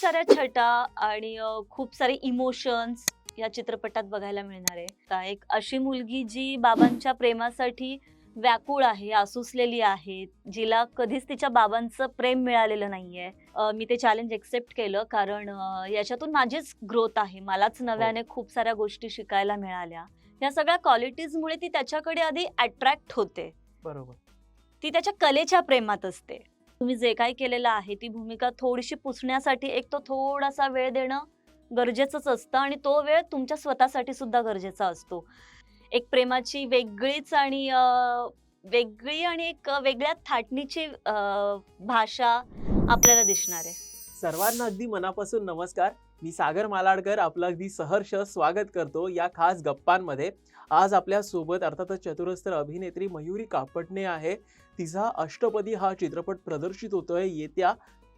साऱ्या छटा आणि खूप सारे इमोशन्स या चित्रपटात बघायला मिळणार आहे. का एक अशी मुलगी जी बाबांच्या प्रेमासाठी व्याकुळ आहे आसुसलेली आहे जिला कधीच तिच्या बाबांचं प्रेम मिळालेलं नाहीये. मी ते चॅलेंज एक्सेप्ट केलं कारण याच्यातून माझीच ग्रोथ आहे. मलाच नव्याने खूप साऱ्या गोष्टी शिकायला मिळाल्या. या सगळ्या क्वालिटीजमुळे ती त्याच्याकडे आधी अट्रॅक्ट होते. बरोबर. ती त्याच्या कलेच्या प्रेमात असते. तुम्ही जे काही केलेलं आहे ती भूमिका थोडीशी पुसण्यासाठी एक तो थोडासा वेळ देणं गरजेचंच असतं आणि तो वेळ तुमच्या स्वतःसाठी सुद्धा गरजेचा असतो. एक प्रेमाची वेगळीच आणि वेगळी आणि एक वेगळ्या थाटणीची भाषा आपल्याला दिसणार आहे. सर्वांना अगदी मनापासून नमस्कार. मी सागर मालाडकर आपलं अगदी सहर्ष स्वागत करतो या खास गप्पांमध्ये. आज आपल्यासोबत अर्थातच चतुरस्त्र अभिनेत्री मयुरी कापटणे आहे. तिचा अष्टपदी हा चित्रपट प्रदर्शित होतोय येत्या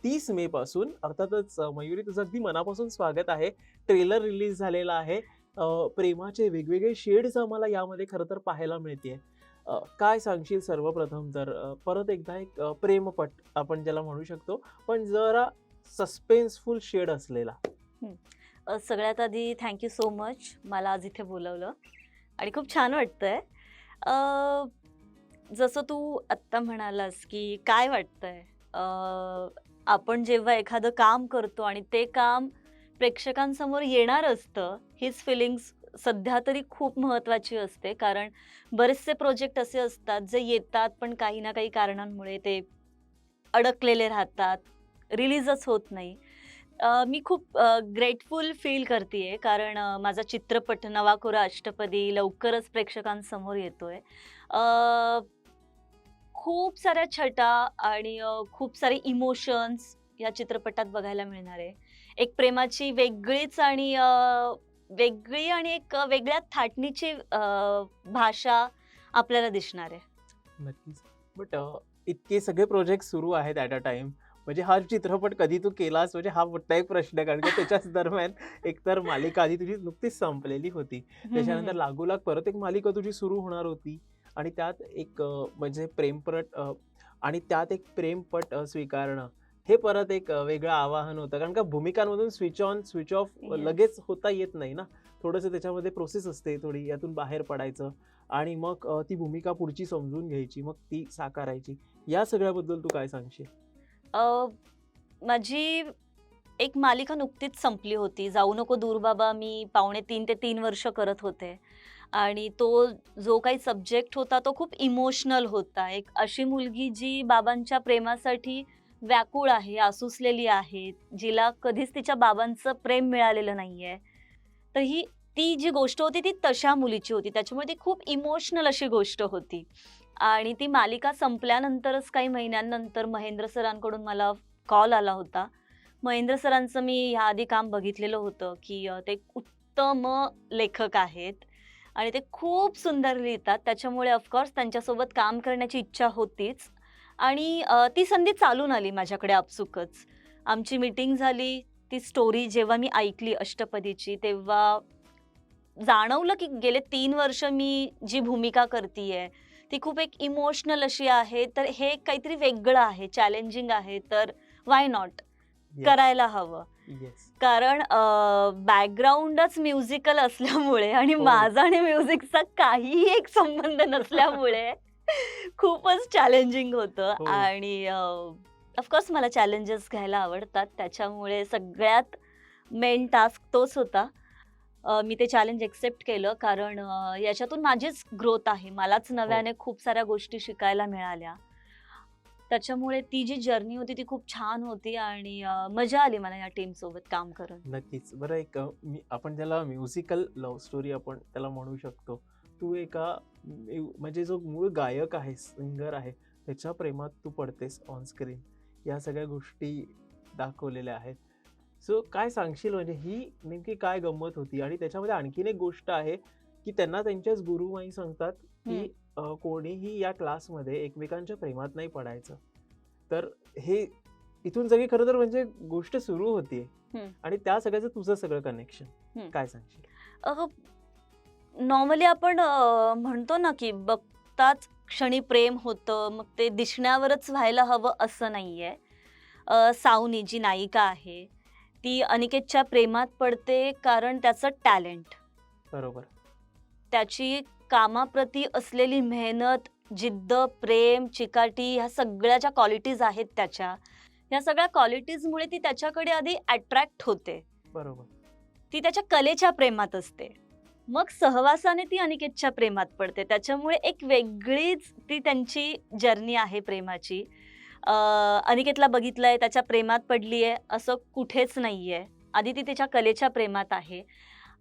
तीस मे पासून. अर्थातच मयुरी तुझं अगदी मनापासून स्वागत आहे. ट्रेलर रिलीज झालेला आहे. प्रेमाचे वेगवेगळे शेड्स आम्हाला यामध्ये खरं तर पाहायला मिळते काय सांगशील सर्वप्रथम तर? परत एकदा एक प्रेमपट आपण ज्याला म्हणू शकतो. पण जरा सस्पेन्सफुल शेड असलेला. सगळ्यात आधी थँक्यू सो मच. मला आज इथे बोलवलं. आणि खूप छान वाटतंय. जसं तू आत्ता म्हणालास की काय वाटतंय? आपण जेव्हा एखादं काम करतो आणि ते काम प्रेक्षकांसमोर येणार असतं हीच फिलिंग्स सध्या तरी खूप महत्त्वाची असते. कारण बरेचसे प्रोजेक्ट असे असतात जे येतात पण काही ना काही कारणांमुळे ते अडकलेले राहतात. रिलीजच होत नाही. मी खूप ग्रेटफुल फील करते कारण माझा चित्रपट नवाकुरा अष्टपदी लवकरच प्रेक्षकांसमोर येतो आहे खूप साऱ्या छटा आणि खूप सारे इमोशन्स या चित्रपटात बघायला मिळणार. आहे एक प्रेमाची वेगळीच आणि वेगळी आणि एक वेगळ्या थाटणीची भाषा आपल्याला दिसणार. आहे नक्कीच. बट इतके सगळे प्रोजेक्ट सुरू आहेत ॲट अ टाइम म्हणजे हा चित्रपट कधी तू केलास? म्हणजे हा मोठा एक प्रश्न आहे. कारण की त्याच्याच दरम्यान एकतर मालिका आधी तुझी नुकतीच संपलेली होती. त्याच्यानंतर लागोलाग परत एक मालिका तुझी सुरू होणार होती. आणि त्यात एक म्हणजे प्रेमपट आणि त्यात एक प्रेमपट स्वीकारणं. हे परत एक वेगळं आवाहन होतं. कारण का भूमिकांमधून स्विच ऑन स्विच ऑफ. लगेच होता येत नाही ना. थोडंसं त्याच्यामध्ये प्रोसेस असते थोडी यातून बाहेर पडायचं. आणि मग ती भूमिका पुढची समजून घ्यायची मग ती साकारायची. या सगळ्याबद्दल तू काय सांगशील? माझी एक मालिका नुकतीच संपली होती. जाऊ नको दूर बाबा मी पावणे तीन ते तीन वर्ष करत होते. आणि तो जो काही सब्जेक्ट होता तो खूप इमोशनल होता. एक अशी मुलगी जी बाबांच्या प्रेमासाठी व्याकुळ आहे आसुसलेली आहे जिला कधीच तिच्या बाबांचं प्रेम मिळालेलं नाही आहे तर ही ती जी गोष्ट होती ती तशा मुलीची होती. त्याच्यामुळे ती खूप इमोशनल अशी गोष्ट होती. आणि ती मालिका संपल्यानंतरच काही महिन्यांनंतर महेंद्र सरांकडून मला कॉल आला होता. महेंद्र सरांचं मी ह्याआधी काम बघितलेलं होतं की ते उत्तम लेखक आहेत. आणि ते खूप सुंदर लिहितात. त्याच्यामुळे ऑफकोर्स त्यांच्यासोबत काम करण्याची इच्छा होतीच. आणि ती संधी चालून आली माझ्याकडे आपसुकच. आमची मीटिंग झाली ती स्टोरी जेव्हा मी ऐकली अष्टपदीची तेव्हा जाणवलं की गेले तीन वर्ष मी जी भूमिका करतीये ती खूप एक इमोशनल अशी आहे. तर हे काहीतरी वेगळं आहे चॅलेंजिंग आहे. तर वाय नॉट करायला हवं. कारण बॅकग्राऊंडच म्युझिकल असल्यामुळे आणि हो. माझा आणि म्युझिकचा काहीही एक संबंध नसल्यामुळे खूपच चॅलेंजिंग होतं. हो. आणि ऑफकोर्स मला चॅलेंजेस घ्यायला आवडतात. त्याच्यामुळे सगळ्यात मेन टास्क तोच होता. मी ते चॅलेंज एक्सेप्ट केलं कारण याच्यातून माझीच ग्रोथ आहे. मलाच नव्याने खूप साऱ्या गोष्टी शिकायला मिळाल्या. त्याच्यामुळे ती जी जर्नी होती ती खूप छान होती आणि मजा आली मला या टीम सोबत काम करून. नक्कीच. बरं एक मी आपण त्याला म्युझिकल लव्ह स्टोरी आपण त्याला म्हणू शकतो तू एका म्हणजे जो मूळ गायक आहे सिंगर आहे त्याच्या प्रेमात तू पडतेस ऑन स्क्रीन या सगळ्या गोष्टी दाखवलेल्या आहेत. सो काय सांगशील? म्हणजे ही नेमकी काय गंमत होती? आणि त्याच्यामध्ये आणखीन एक गोष्ट आहे की त्यांना त्यांच्याच गुरुमाई सांगतात की कोणीही या क्लासमध्ये एकमेकांच्या प्रेमात नाही पडायचं. तर हे इथून सगळी खरं तर म्हणजे गोष्ट सुरू हम्म. आणि त्या सगळ्याचं तुझं सगळं कनेक्शन. काय सांगशील? नॉर्मली आपण म्हणतो ना की बघताच क्षणी प्रेम होतं मग ते दिसण्यावरच व्हायला हवं असं नाहीये. सावनी जी नायिका आहे ती अनिकेतच्या प्रेमात पडते कारण त्याचं टॅलेंट. बरोबर. त्याची कामाप्रती असलेली मेहनत जिद्द प्रेम चिकाटी ह्या सगळ्या ज्या क्वालिटीज आहेत त्याच्या या सगळ्या क्वालिटीजमुळे ती त्याच्याकडे आधी अट्रॅक्ट होते. बरोबर. ती त्याच्या कलेच्या प्रेमात असते. मग सहवासाने ती अनिकेतच्या प्रेमात पडते. त्याच्यामुळे एक वेगळीच ती त्यांची जर्नी आहे प्रेमाची. अनिकेतला बघितलंय त्याच्या प्रेमात पडलीये असं कुठेच नाहीये. आधी ती तिच्या कलेच्या प्रेमात आहे.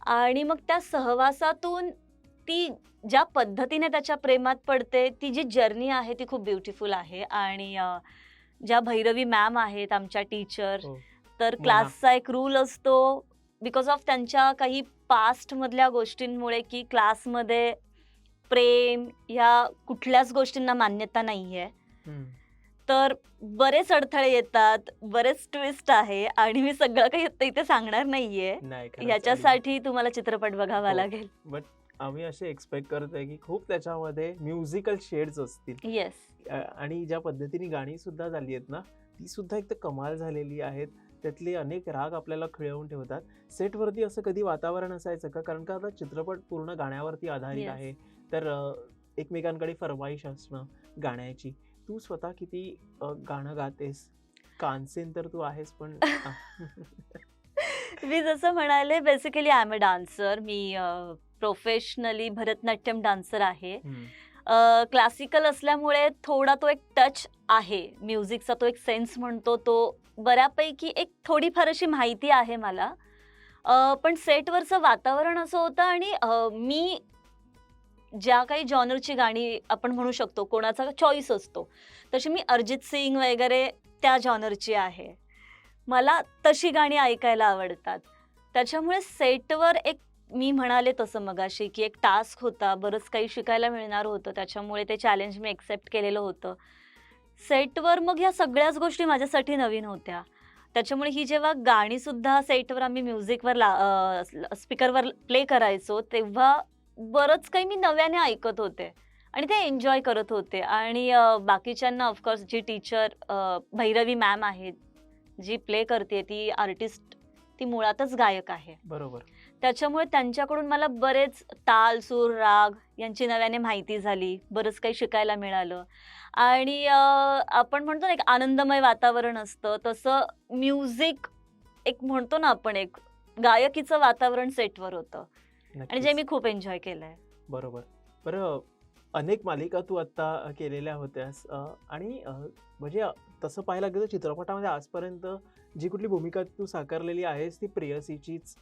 आणि मग त्या सहवासातून ती ज्या पद्धतीने त्याच्या प्रेमात पडते ती जी जर्नी आहे ती खूप ब्युटिफुल आहे आणि ज्या भैरवी मॅम आहेत आमच्या टीचर हो. तर. क्लासचा एक रूल असतो बिकॉज ऑफ त्यांच्या काही पास्ट मधल्या गोष्टींमुळे की क्लासमध्ये प्रेम या कुठल्याच गोष्टींना मान्यता नाहीये हम्म. तर बरेच अडथळे येतात बरेच ट्विस्ट आहे आणि मी सगळं काही इथे सांगणार नाहीये नाही. याच्यासाठी तुम्हाला चित्रपट बघावा हो. लागेल बट आम्ही असे एक्सपेक्ट करतोय की खूप त्याच्यामध्ये म्युझिकल शेड्स असतील. येस आणि ज्या पद्धतीने गाणी सुद्धा झाली आहेत ना ती सुद्धा एक तर कमाल झालेली आहेत. त्यातले अनेक राग आपल्याला खिळवून ठेवतात. सेटवरती असं कधी वातावरण असायचं का? कारण का आता चित्रपट पूर्ण गाण्यावरती आधारित Yes. आहे. तर एकमेकांकडे फरमाईश असणं गाण्याची. तू स्वतः किती गाणं गातेस? कानसेन तर तू आहेस पण मी जसं म्हणाले basically I am a dancer me professionally Bharatanatyam dancer आहे. क्लासिकल असल्यामुळे थोडा तो एक टच आहे. म्युझिकचा तो एक सेन्स म्हणतो तो. बऱ्यापैकी एक थोडीफार अशी माहिती आहे मला. पण सेटवरचं वातावरण असं होतं आणि मी ज्या काही जॉनरची गाणी आपण म्हणू शकतो कोणाचा चॉईस असतो तशी मी अरिजित सिंग वगैरे त्या जॉनरची आहे. मला तशी गाणी ऐकायला आवडतात. त्याच्यामुळे सेटवर एक मी म्हणाले तसं मगाशी की एक टास्क होता बरंच काही शिकायला मिळणार होतं त्याच्यामुळे ते चॅलेंज मी एक्सेप्ट केलेलं होतं. सेटवर मग ह्या सगळ्याच गोष्टी माझ्यासाठी नवीन होत्या. त्याच्यामुळे ही जेव्हा गाणी सुद्धा सेटवर आम्ही म्युझिकवर ला स्पीकरवर प्ले करायचो तेव्हा बरंच काही मी नव्याने ऐकत होते आणि ते एन्जॉय करत होते. आणि बाकीच्यांना ऑफकोर्स जी टीचर भैरवी मॅम आहेत जी प्ले करते ती आर्टिस्ट ती मुळातच गायक आहे. बरोबर. त्याच्यामुळे त्यांच्याकडून मला बरेच ताल सूर राग यांची नव्याने माहिती झाली. बरंच काही शिकायला मिळालं. आणि आपण म्हणतो ना एक आनंदमय वातावरण असतं. तसं म्युझिक एक म्हणतो ना आपण एक गायकीचं वातावरण सेटवर होतं. आणि जे. मी खूप एन्जॉय केलंय. बरोबर. बरं अनेक मालिका तू आत्ता केलेल्या होत्यास आणि म्हणजे तसं पाहायला गेलं तर चित्रपटामध्ये आजपर्यंत जी कुठली भूमिका तू साकारलेली आहेस ती प्रेयसीचीच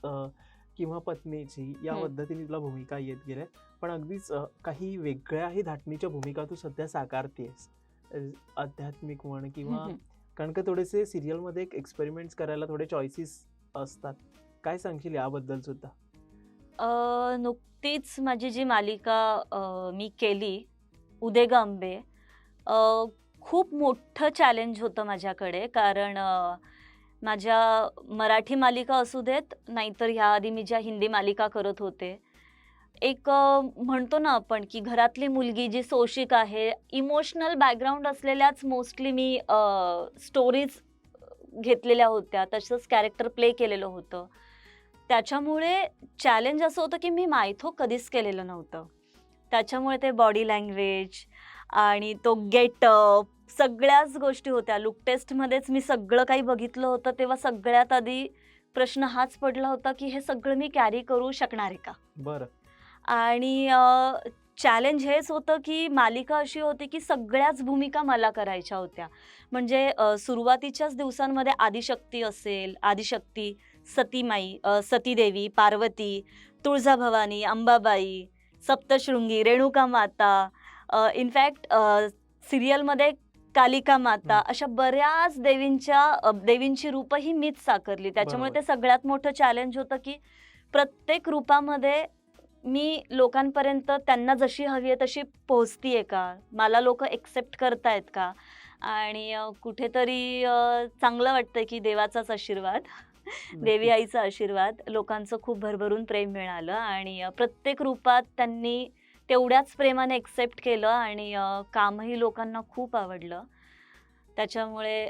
किंवा पत्नीची या. पद्धतीने तुला भूमिका येत गेल्या पण अगदीच काही वेगळ्याही धाटणीच्या भूमिका तू सध्या साकारतेस. आध्यात्मिक म्हण किंवा. कारण का थोडेसे सिरियलमध्ये एक एक्सपेरिमेंट्स करायला थोडे चॉईसेस असतात. काय सांगशील याबद्दल सुद्धा? नुकतीच माझी जी मालिका मी केली उदे आंबे अ, खूप मोठं चॅलेंज होतं माझ्याकडे. कारण माझ्या मराठी मालिका असू देत नाहीतर ह्याआधी मी ज्या हिंदी मालिका करत होते. एक म्हणतो ना आपण की घरातली मुलगी जी सोशिक आहे इमोशनल बॅकग्राऊंड असलेल्याच मोस्टली मी स्टोरीज घेतलेल्या होत्या तसंच कॅरेक्टर प्ले केलेलं होतं. त्याच्यामुळे चॅलेंज असं होतं की मी मायथो कधीच केलेलं नव्हतं. त्याच्यामुळे ते बॉडी लँग्वेज आणि तो गेटअप सगळ्याच गोष्टी होत्या. लुक टेस्टमध्येच मी सगळं काही बघितलं होतं तेव्हा सगळ्यात आधी प्रश्न हाच पडला होता की हे सगळं मी कॅरी करू शकणार आहे का? बरं. आणि चॅलेंज हेच होतं की मालिका अशी होती की सगळ्याच भूमिका मला करायच्या होत्या. म्हणजे सुरुवातीच्याच दिवसांमध्ये आदिशक्ती असेल आदिशक्ती सतीमाई सतीदेवी पार्वती तुळजाभवानी अंबाबाई सप्तशृंगी रेणुका माता इनफॅक्ट सिरियलमध्ये कालिका माता हं. अशा बऱ्याच देवींच्या देवींची रूपही मीच साकारली त्याच्यामुळे. ते सगळ्यात मोठं चॅलेंज होतं की प्रत्येक रूपामध्ये मी लोकांपर्यंत त्यांना जशी हवी आहे तशी पोहोचतीये का मला लोक एक्सेप्ट करतायत का आणि कुठेतरी चांगलं वाटतंय की देवाचाच आशीर्वाद देवी. आईचा आशीर्वाद लोकांचं खूप भरभरून प्रेम मिळालं आणि प्रत्येक रूपात त्यांनी तेवढ्याच प्रेमाने एक्सेप्ट केलं आणि कामही लोकांना खूप आवडलं. त्याच्यामुळे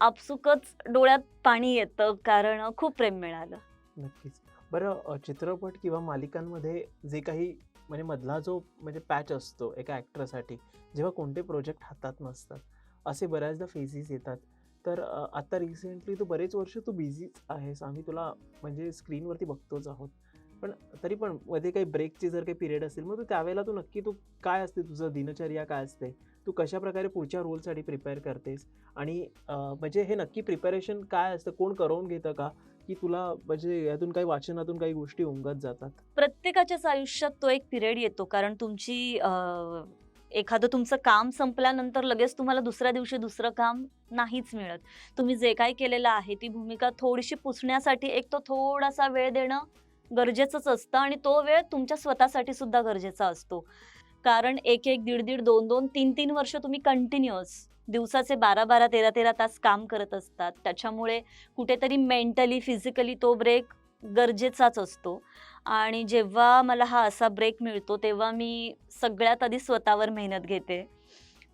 आपसुकच डोळ्यात पाणी येतं कारण खूप प्रेम मिळालं. नक्कीच. बरं चित्रपट किंवा मालिकांमध्ये जे काही म्हणजे मधला जो म्हणजे पॅच असतो एका ॲक्टरसाठी जेव्हा कोणते प्रोजेक्ट हातात नसतात असे बऱ्याचदा फेजेस येतात. तर आता रिसेंटली तू बरेच वर्ष तू बिझीच आहेस. आम्ही तुला म्हणजे स्क्रीनवरती बघतोच आहोत. पण तरी पण मध्ये काही ब्रेकची जर काही पिरियड असेल मग तू त्यावेळेला तू नक्की तू काय असते तुझं दिनचर्या काय असते? तू कशा प्रकारे पुढच्या रोलसाठी प्रिपेअर करतेस? आणि म्हणजे हे नक्की प्रिपरेशन काय असतं? कोण करवून घेतं का? की तुला म्हणजे यातून काही वाचनातून काही गोष्टी उमगत जातात? प्रत्येकाच्याच आयुष्यात तो एक पिरियड येतो. कारण तुमची एखादं तुमचं काम संपल्यानंतर लगेच तुम्हाला दुसऱ्या दिवशी दुसरं काम नाहीच मिळत. तुम्ही जे काही केलेलं आहे ती भूमिका थोडीशी पुसण्यासाठी एक तो थोडासा वेळ देणं गरजेचंच असतं आणि तो वेळ तुमच्या स्वतःसाठी सुद्धा गरजेचा असतो. कारण एक एक दीड दीड दोन दोन तीन तीन वर्ष तुम्ही कंटिन्युअस दिवसाचे बारा बारा तेरा तेरा तास काम करत असतात. त्याच्यामुळे कुठेतरी मेंटली फिजिकली तो ब्रेक गरजेचाच असतो. आणि जेव्हा मला हा असा ब्रेक मिळतो तेव्हा मी सगळ्यात आधी स्वतःवर मेहनत घेते.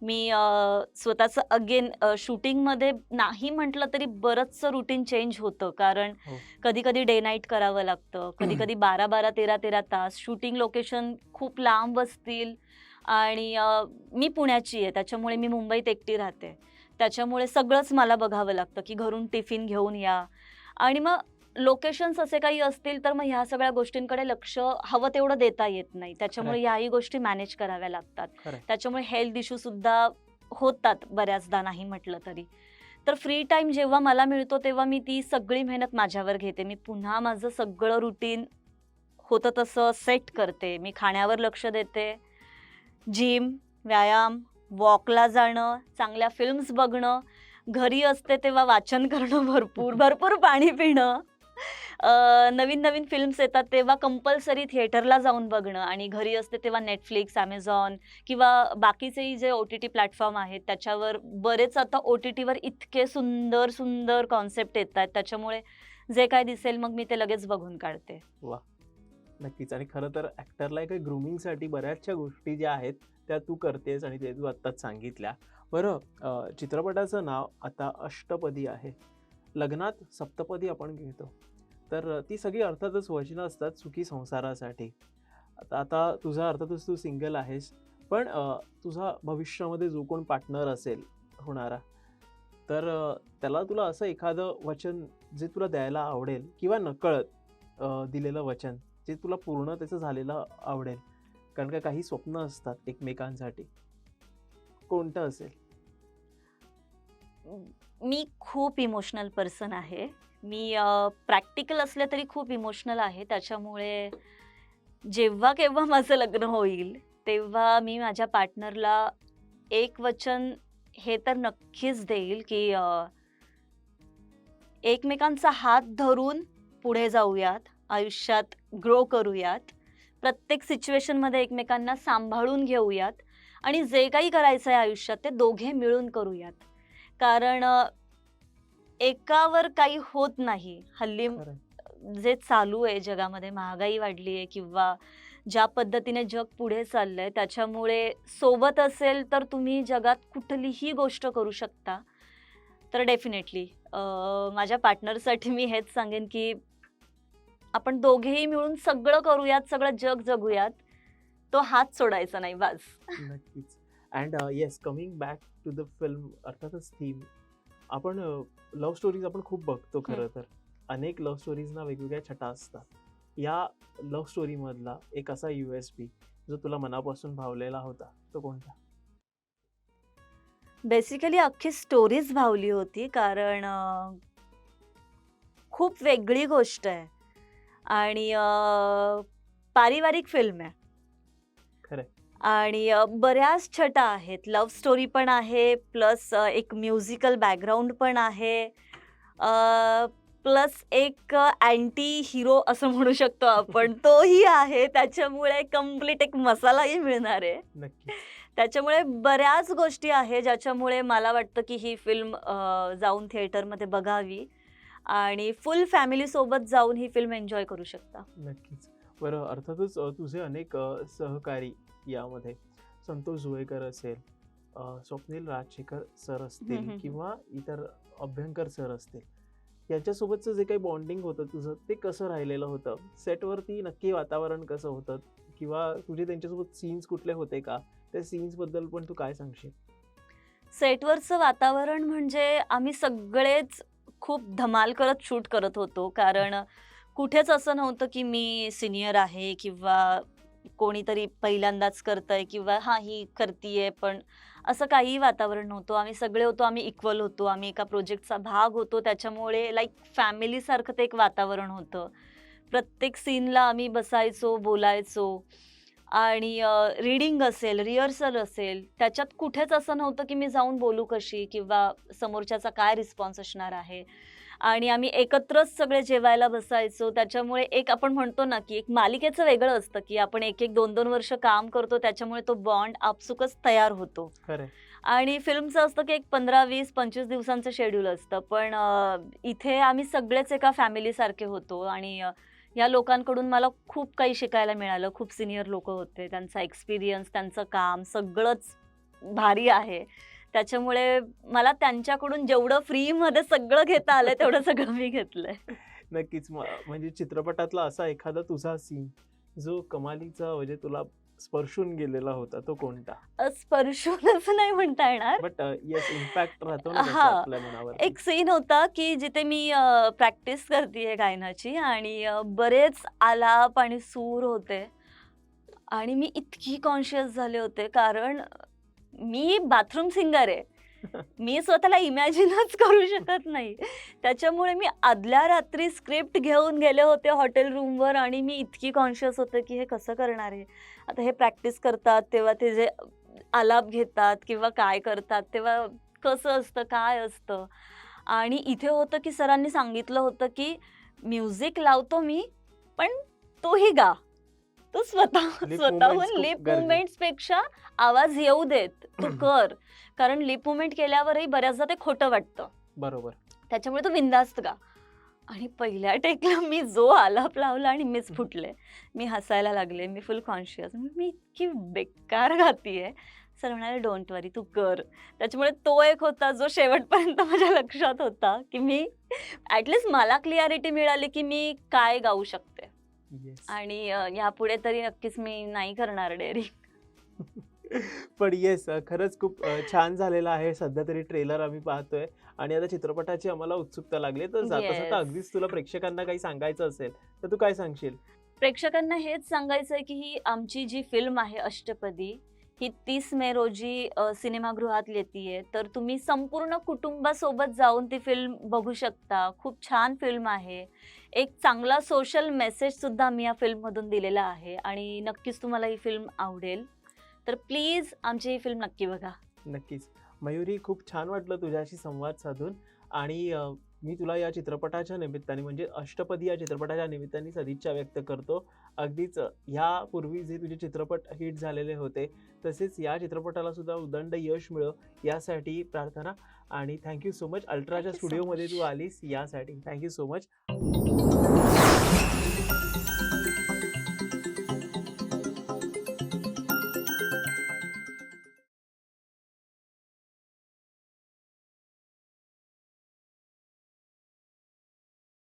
मी स्वतःचं अगेन शूटिंगमध्ये नाही म्हटलं तरी बरंचसं रुटीन चेंज होतं. कारण. कधी कधी डे नाईट करावं लागतं. कधी कधी बारा बारा तेरा तेरा तास शूटिंग लोकेशन खूप लांब असतील. आणि मी पुण्याची आहे. त्याच्यामुळे मी मुंबईत एकटी राहते. त्याच्यामुळे सगळंच मला बघावं लागतं की घरून टिफिन घेऊन या. आणि मग लोकेशन्स असे काही असतील तर मग ह्या सगळ्या गोष्टींकडे लक्ष हवं तेवढं देता येत नाही. त्याच्यामुळे. ह्याही गोष्टी मॅनेज कराव्या लागतात. त्याच्यामुळे हेल्थ इश्यू सुद्धा होतात बऱ्याचदा नाही म्हटलं तरी. तर फ्री टाइम जेव्हा मला मिळतो तेव्हा मी ती सगळी मेहनत माझ्यावर घेते. मी पुन्हा माझं सगळं रुटीन होतं तसं सेट करते. मी खाण्यावर लक्ष देते. जिम व्यायाम वॉकला जाणं चांगल्या फिल्म्स बघणं घरी असते तेव्हा वाचन करणं भरपूर भरपूर पाणी पिणं. नवीन नवीन फिल्म्स येतात तेव्हा कंपल्सरी थिएटरला जाऊन बघणं आणि घरी असते तेव्हा नेटफ्लिक्स ॲमेझॉन किंवा बाकीचेही जे ओ टी टी प्लॅटफॉर्म आहेत त्याच्यावर बरेच आता ओ टी टीवर इतके सुंदर सुंदर कॉन्सेप्ट येत आहेत त्याच्यामुळे जे काय दिसेल मग मी ते लगेच बघून काढते. वा नक्कीच. आणि खरं तर ॲक्टरला एक ग्रुमिंगसाठी बऱ्याचशा गोष्टी ज्या आहेत त्या तू करतेस आणि ते तू आत्ताच सांगितल्या. बरं चित्रपटाचं नाव आता अष्टपदी आहे. लग्नात सप्तपदी आपण घेतो. तर ती सगळी अर्थातच वचनं असतात सुखी संसारासाठी. आता आता तुझा अर्थातच तू सिंगल आहेस पण तुझा भविष्यामध्ये जो कोण पार्टनर असेल होणारा तर त्याला तुला असं एखादं वचन जे तुला द्यायला आवडेल किंवा नकळत दिलेलं वचन जे तुला पूर्ण त्याचं झालेलं आवडेल. कारण का काही स्वप्न असतात एकमेकांसाठी. कोणतं असेल? मी खूप इमोशनल पर्सन आहे. मी प्रॅक्टिकल असले तरी खूप इमोशनल आहे. त्याच्यामुळे जेव्हा केव्हा माझं लग्न होईल तेव्हा मी माझ्या पार्टनरला एक वचन हे तर नक्कीच देईल की एकमेकांचा हात धरून पुढे जाऊयात आयुष्यात ग्रो करूयात प्रत्येक सिच्युएशनमध्ये एकमेकांना सांभाळून घेऊयात आणि जे काही करायचं आहे आयुष्यात ते दोघे मिळून करूयात. कारण एकावर काही होत नाही. हल्ली. जे चालू आहे जगामध्ये महागाई वाढली आहे किंवा ज्या पद्धतीने जग पुढे चाललंय त्याच्यामुळे सोबत असेल तर तुम्ही जगात कुठलीही गोष्ट करू शकता. तर डेफिनेटली माझ्या पार्टनरसाठी मी हेच सांगेन की आपण दोघेही मिळून सगळं करूयात सगळं जग जगूयात तो हात सोडायचा नाही बास. नक्कीच. And yes coming back to the film अर्थातच थीम आपण लव्ह स्टोरीज आपण खूप बघतो खरं तर. अनेक लव्ह स्टोरीजना वेगवेगळ्या छटा असतात. या लव्ह स्टोरी मधला एक असा यू एस पी जो तुला मनापासून भावलेला होता तो कोणता? बेसिकली अख्खी स्टोरीच भावली होती कारण खूप वेगळी गोष्ट आहे. आणि पारिवारिक फिल्म आहे. आणि अं, बऱ्याच छटा आहेत. लव्ह स्टोरी पण आहे प्लस एक म्युझिकल बॅकग्राऊंड पण आहे. प्लस एक अँटी हिरो असं म्हणू शकतो आपण. तोही आहे. त्याच्यामुळे कंप्लीट एक मसालाही मिळणार आहे. त्याच्यामुळे बऱ्याच गोष्टी आहे ज्याच्यामुळे मला वाटतं की ही फिल्म अ, जाऊन थिएटरमध्ये बघावी. आणि फुल फॅमिली सोबत जाऊन ही फिल्म एन्जॉय करू शकता. नक्कीच. बरं अर्थातच अ, तुझे अनेक अ, सहकारी यामध्ये संतोष जुवेकर असेल स्वप्नील राजशेखर सर असतील. किंवा इतर अभ्यंकर सर असतील. यांच्यासोबतचं जे काही बॉन्डिंग होतं तुझं ते कसं राहिलेलं होतं? सेटवरती नक्की वातावरण कसं होतं? किंवा तुझे त्यांच्यासोबत सीन्स कुठले होते का? त्या सीन्सबद्दल पण तू काय सांगशील? सेटवरचं वातावरण म्हणजे आम्ही सगळेच खूप धमाल करत शूट करत होतो. कारण कुठेच असं नव्हतं की मी सिनियर आहे किंवा कोणीतरी पहिल्यांदाच करतंय किंवा हा ही करतीये पण असं काही वातावरण नव्हतं. आम्ही सगळे होतो आम्ही इक्वल होतो. आम्ही एका प्रोजेक्टचा भाग होतो. त्याच्यामुळे लाईक फॅमिलीसारखं ते एक वातावरण होतं. प्रत्येक सीनला आम्ही बसायचो बोलायचो. आणि रीडिंग असेल रिहर्सल असेल त्याच्यात कुठेच असं नव्हतं की मी जाऊन बोलू कशी किंवा समोरच्याचा काय रिस्पॉन्स असणार आहे. आणि आम्ही एकत्रच सगळे जेवायला बसायचो. त्याच्यामुळे एक आपण म्हणतो ना की एक मालिकेचं वेगळं असतं की आपण एक एक दोन दोन वर्ष काम करतो त्याच्यामुळे तो बॉन्ड आपसुकच तयार होतो. आणि फिल्मचं असतं की एक पंधरा वीस पंचवीस दिवसांचं शेड्यूल असतं. पण इथे आम्ही सगळेच एका फॅमिलीसारखे होतो. आणि या लोकांकडून मला खूप काही शिकायला मिळालं. खूप सिनियर लोक होते. त्यांचा एक्सपिरियन्स त्यांचं काम सगळंच भारी आहे. त्याच्यामुळे मला त्यांच्याकडून जेवढं फ्रीमध्ये सगळं घेता आलं तेवढं सगळं मी घेतलंय. नक्कीच. म्हणजे चित्रपटातला असा एखादा तुझा सीन जो कमालीचा म्हणजे तुला स्पर्शून गेलेला होता तो कोणता? स्पर्शून असं नाही म्हणता येणार. बट येस इम्पॅक्ट राहतो हा. एक सीन होता की जिथे मी प्रॅक्टिस करते गायनाची आणि बरेच आलाप आणि सूर होते. आणि मी इतकी कॉन्शियस झाले होते कारण मी बाथरूम सिंगर आहे. मी स्वतःला इमॅजिनच करू शकत नाही. त्याच्यामुळे मी आदल्या रात्री स्क्रिप्ट घेऊन गेले होते हॉटेल रूमवर आणि मी इतकी कॉन्शियस होते की हे कसं करणार आहे? आता हे प्रॅक्टिस करतात तेव्हा ते जे आलाप घेतात किंवा काय करतात तेव्हा कसं असतं काय असतं? आणि इथे होतं की सरांनी सांगितलं होतं की म्युझिक लावतो मी पण तोही गा. तो स्वतः स्वतःहून लिप. मुवमेंट्सपेक्षा आवाज येऊ देत. तू कर. कारण लिप मुवमेंट केल्यावरही बऱ्याचदा ते खोटं वाटतं. बरोबर. त्याच्यामुळे तो बिंदास्त गा. आणि पहिल्या टेकला मी जो आलाप लावला आणि मीच फुटले. मी हसायला लागले. मी फुल कॉन्शियस मी इतकी बेकार गातीये. सर म्हणाले डोंट वरी तू कर. त्याच्यामुळे तो एक होता जो शेवटपर्यंत माझ्या लक्षात होता की मी ॲटलिस्ट मला क्लिअरिटी मिळाली की मी काय गाऊ शकते. आणि यापुढे तरी नक्कीच मी नाही करणार डेअरी पण येस खरंच खूप छान झालेला आहे. सध्या तरी ट्रेलर आम्ही पाहतोय आणि आता चित्रपटाची आम्हाला उत्सुकता लागली. तर जाता जाता. अगदीच तुला प्रेक्षकांना काही सांगायचं असेल तर तू काय सांगशील? प्रेक्षकांना हेच सांगायचं आहे की ही आमची जी फिल्म आहे अष्टपदी ही तीस मे रोजी सिनेमागृहात येते तर तुम्ही संपूर्ण कुटुंबासोबत जाऊन ती फिल्म बघू शकता. खूप छान फिल्म आहे. एक चांगला सोशल मेसेजसुद्धा मी या फिल्ममधून दिलेला आहे आणि नक्कीच तुम्हाला ही फिल्म आवडेल. तर प्लीज आमची ही फिल्म नक्की बघा. नक्कीच. मयुरी खूप छान वाटलं तुझ्याशी संवाद साधून आणि मी तुला या चित्रपटाच्या निमित्ताने म्हणजे अष्टपदी या चित्रपटाच्या निमित्ताने सदिच्छा व्यक्त करतो. अगदीच ह्यापूर्वी जे तुझे चित्रपट हिट झालेले होते तसेच या चित्रपटाला सुद्धा उदंड यश मिळो यासाठी प्रार्थना. आणि थँक्यू सो मच अल्ट्राच्या स्टुडिओमध्ये तू. आलीस यासाठी. Thank you so much